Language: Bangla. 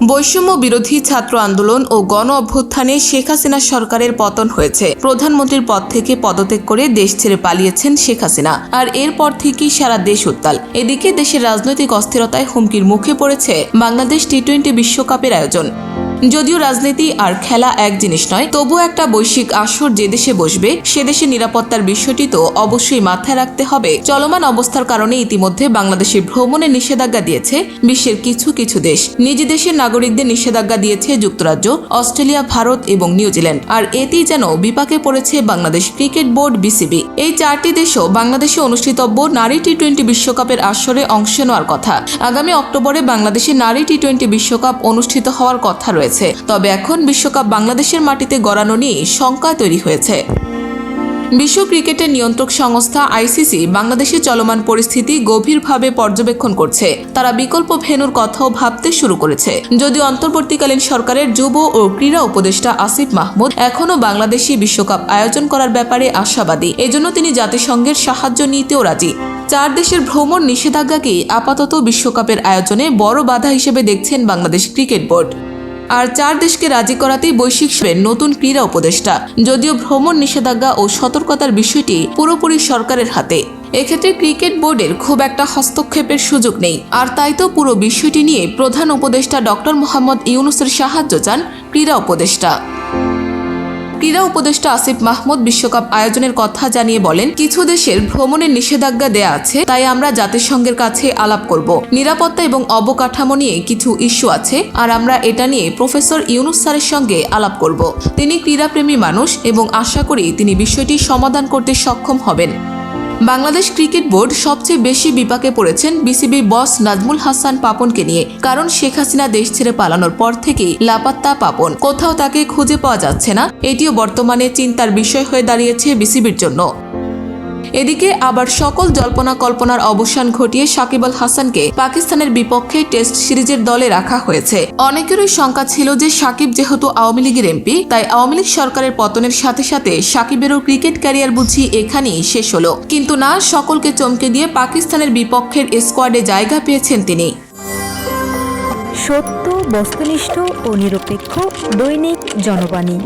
বৈষম্য বিরোধী ছাত্র আন্দোলন ও গণ অভ্যুত্থানে শেখ হাসিনা সরকারের পতন হয়েছে। প্রধানমন্ত্রীর পদ থেকে পদত্যাগ করে দেশ ছেড়ে পালিয়েছেন শেখ হাসিনা। আর এরপর থেকেই সারা দেশ উত্তাল। এদিকে দেশের রাজনৈতিক অস্থিরতায় হুমকির মুখে পড়েছে বাংলাদেশ টি টোয়েন্টি বিশ্বকাপের আয়োজন। যদিও রাজনীতি আর খেলা এক জিনিস নয় তবুও একটা বৈশ্বিক আসর যে দেশে বসবে, সে দেশের নিরাপত্তার বিষয়টি তো অবশ্যই মাথায় রাখতে হবে। চলমান অবস্থার কারণে ইতিমধ্যে বাংলাদেশে ভ্রমণের নিষেধাজ্ঞা দিয়েছে বিশ্বের কিছু কিছু দেশ। নিজ দেশের নাগরিকদের নিষেধাজ্ঞা দিয়েছে যুক্তরাজ্য, অস্ট্রেলিয়া, ভারত এবং নিউজিল্যান্ড। আর এতেই যেন বিপাকে পড়েছে বাংলাদেশ ক্রিকেট বোর্ড বিসিবি। এই চারটি দেশও বাংলাদেশে অনুষ্ঠিতব্য নারী টি টোয়েন্টি বিশ্বকাপের আসরে অংশ নেওয়ার কথা। আগামী অক্টোবরে বাংলাদেশে নারী টি টোয়েন্টি বিশ্বকাপ অনুষ্ঠিত হওয়ার কথা রয়েছে তবে এখন বিশ্বকাপ বাংলাদেশের মাটিতে গড়ানো নিয়ে শঙ্কা তৈরি হয়েছে। বিশ্ব ক্রিকেটের নিয়ন্ত্রক সংস্থা আইসিসি বাংলাদেশে চলমান পরিস্থিতি গভীরভাবে পর্যবেক্ষণ করছে। তারা বিকল্প ভেন্যুর কথাও ভাবতে শুরু করেছে। যদিও অন্তর্বর্তীকালীন সরকারের যুব ও ক্রীড়া উপদেষ্টা আসিফ মাহমুদ এখনও বাংলাদেশি বিশ্বকাপ আয়োজন করার ব্যাপারে আশাবাদী। এজন্য তিনি জাতিসংঘের সাহায্য নিতেও রাজি। চার দেশের ভ্রমণ নিষেধাজ্ঞাকেই আপাতত বিশ্বকাপের আয়োজনে বড় বাধা হিসেবে দেখছেন বাংলাদেশ ক্রিকেট বোর্ড। আর চার দেশকে রাজি করাতেই বৈশ্বিক নতুন ক্রীড়া উপদেষ্টা। যদিও ভ্রমণ নিষেধাজ্ঞা ও সতর্কতার বিষয়টি পুরোপুরি সরকারের হাতে। এক্ষেত্রে ক্রিকেট বোর্ডের খুব একটা হস্তক্ষেপের সুযোগ নেই। আর তাই তো পুরো বিষয়টি নিয়ে প্রধান উপদেষ্টা ডক্টর মোহাম্মদ ইউনুসের সাহায্য চান ক্রীড়া উপদেষ্টা। ক্রীড়া উপদেষ্টা আসিফ মাহমুদ বিশ্বকাপ আয়োজনের কথা জানিয়ে বলেন, কিছু দেশের ভ্রমণের নিষেধাজ্ঞা দেয়া আছে, তাই আমরা জাতিসংঘের কাছে আলাপ করব। নিরাপত্তা এবং অবকাঠামো নিয়ে কিছু ইস্যু আছে, আর আমরা এটা নিয়ে প্রফেসর ইউনুস স্যারের সঙ্গে আলাপ করব। তিনি ক্রীড়াপ্রেমী মানুষ এবং আশা করি তিনি বিষয়টি সমাধান করতে সক্ষম হবেন। বাংলাদেশ ক্রিকেট বোর্ড সবচেয়ে বেশি বিপাকে পড়েছেন বিসিবি বস নাজমুল হাসান পাপনকে নিয়ে, কারণ শেখ হাসিনা দেশ ছেড়ে পালানোর পর থেকেই লাপাত্তা পাপন। কোথাও তাকে খুঁজে পাওয়া যাচ্ছে না, এটিও বর্তমানে চিন্তার বিষয় হয়ে দাঁড়িয়েছে বিসিবির জন্য। এদিকে আবার সকল জল্পনা কল্পনার অবসান ঘটিয়ে সাকিব আল হাসানকে পাকিস্তানের বিপক্ষে টেস্ট সিরিজের দলে রাখা হয়েছে। অনেকেরই শঙ্কা ছিল যে সাকিব যেহেতু আওয়ামী লীগের এমপি, তাই আওয়ামী লীগ সরকারের পতনের সাথে সাথে সাকিবেরও ক্রিকেট ক্যারিয়ার বুঝি এখানেই শেষ হলো। কিন্তু না, সকলকে চমকে দিয়ে পাকিস্তানের বিপক্ষের স্কোয়াডে জায়গা পেয়েছেন তিনি। সত্য, বস্তুনিষ্ঠ ও নিরপেক্ষ দৈনিক জনবাণী।